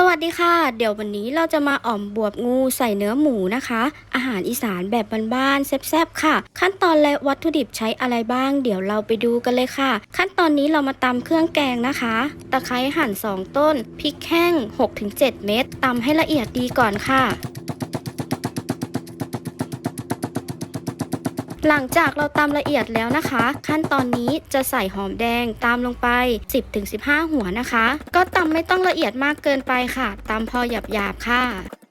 สวัสดีค่ะ เดี๋ยววันนี้เราจะมาอ่อมบวบงูใส่เนื้อหมูนะคะ อาหารอีสานแบบบ้านๆแซ่บๆค่ะ ขั้นตอนและวัตถุดิบใช้อะไรบ้าง เดี๋ยวเราไปดูกันเลยค่ะ ขั้นตอนนี้เรามาตำเครื่องแกงนะคะ ตะไคร้หั่น 2 ต้นพริกแห้ง 6-7 เม็ดตำให้ละเอียดดีก่อนค่ะ หลังจากเราตำละเอียดแล้วนะคะ ขั้นตอนนี้จะใส่หอมแดงตามลงไป 10-15 หัวนะคะ ก็ตำไม่ต้องละเอียดมากเกินไปค่ะตำพอหยาบๆค่ะ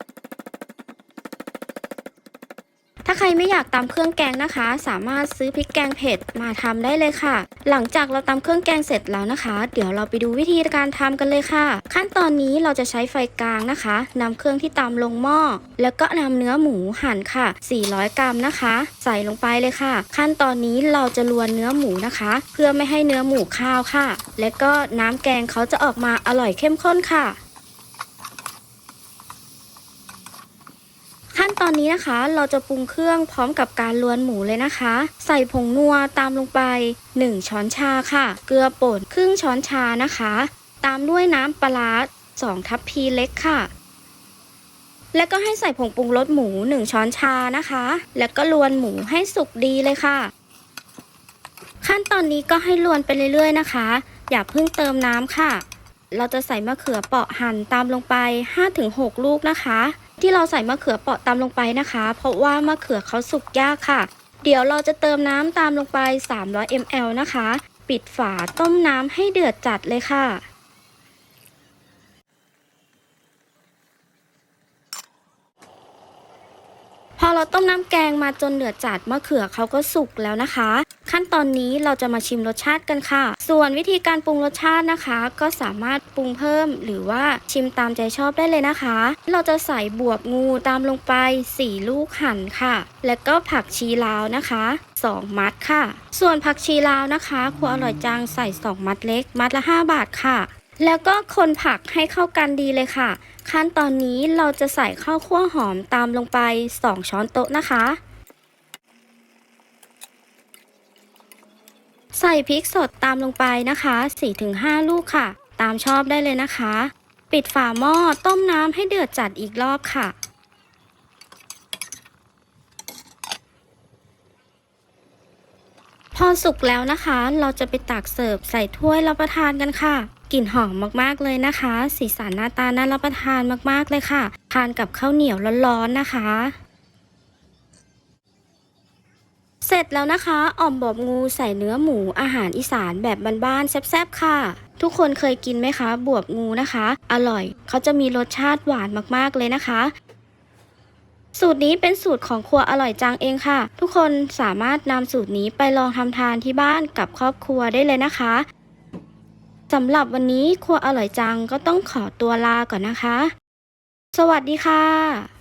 ถ้าใครไม่อยากตำเครื่องแกงนะคะ สามารถซื้อพริกแกงเผ็ดมาทำได้เลยค่ะ หลังจากเราตำเครื่องแกงเสร็จแล้วนะคะ เดี๋ยวเราไปดูวิธีการทำกันเลยค่ะ ขั้นตอนนี้เราจะใช้ไฟกลางนะคะนำเครื่องที่ตำลงหม้อ แล้วก็นำเนื้อหมูหั่นค่ะ 400 กรัมนะคะ ใส่ลงไปเลยค่ะ ขั้นตอนนี้เราจะลวนเนื้อหมูนะคะ เพื่อไม่ให้เนื้อหมูข้าวค่ะ และก็น้ำแกงเขาจะออกมาอร่อยเข้มข้นค่ะ ขั้น ตอนนี้นะคะ เราจะปรุงเครื่องพร้อมกับการลวนหมูเลยนะคะ ใส่ผงนัวตามลงไป 1 ช้อนชาค่ะ เกลือป่นครึ่งช้อนชานะคะ ตามด้วยน้ำปลาร้า2ทัพพีเล็กค่ะ แล้วก็ให้ใส่ผงปรุงรสหมู 1 ช้อนชานะคะ แล้วก็ลวนหมูให้สุกดีเลยค่ะ ขั้นตอนนี้ก็ให้ลวนไปเรื่อยๆนะคะ อย่าเพิ่งเติมน้ำค่ะ เราจะใส่มะเขือเปาะหั่นตามลงไป 5-6 ลูกนะคะ ที่เราใส่มะเขือเปาะตามลงไปนะคะ เพราะว่ามะเขือเขาสุกยากค่ะ เดี๋ยวเราจะเติมน้ำตามลงไป 300 ml นะคะ ปิดฝาต้มน้ำให้เดือดจัดเลยค่ะพอเราต้มน้ำแกงมาจนเดือดจัดมะเขือเขาก็สุกแล้วนะคะ ขั้นตอนนี้เราจะมาชิมรสชาติกันค่ะ ส่วนวิธีการปรุงรสชาตินะคะ ก็สามารถปรุงเพิ่ม หรือว่าชิมตามใจชอบได้เลยนะคะ เราจะใส่บวบงูตามลงไป 4 ลูกหั่นค่ะ แล้วก็ผักชีลาวนะคะ 2 มัดค่ะ ส่วนผักชีลาวนะคะครัวอร่อยจังใส่ 2 มัดเล็ก มัดละ 5 บาทค่ะแล้วก็คนผักให้เข้ากันดีเลยค่ะ ขั้นตอนนี้เราจะใส่ข้าวคั่วหอมตามลงไป 2 ช้อนโต๊ะนะคะ ใส่พริกสดตามลงไปนะคะ 4-5 ลูกค่ะ ตามชอบได้เลยนะคะ ปิดฝาหม้อต้มน้ำให้เดือดจัดอีกรอบค่ะ พอสุกแล้วนะคะ เราจะไปตักเสิร์ฟใส่ถ้วยรับประทานกันค่ะ กลิ่นหอมมากๆเลยนะคะ สีสันหน้าตาน่ารับประทานมากๆเลยค่ะ ทานกับข้าวเหนียวร้อนๆนะคะ เสร็จแล้วนะคะอ่อมบอบงูใส่เนื้อหมูอาหารอีสานแบบบ้านๆแซ่บๆค่ะ ทุกคนเคยกินไหมคะ บวบงูนะคะ อร่อย เขาจะมีรสชาติหวานมากๆเลยนะคะ สูตรนี้เป็นสูตรของครัวอร่อยจังเองค่ะ ทุกคนสามารถนำสูตรนี้ไปลองทำทานที่บ้านกับครอบครัวได้เลยนะคะสำหรับวันนี้ครัวอร่อยจังก็ต้องขอตัวลาก่อนนะคะ สวัสดีค่ะ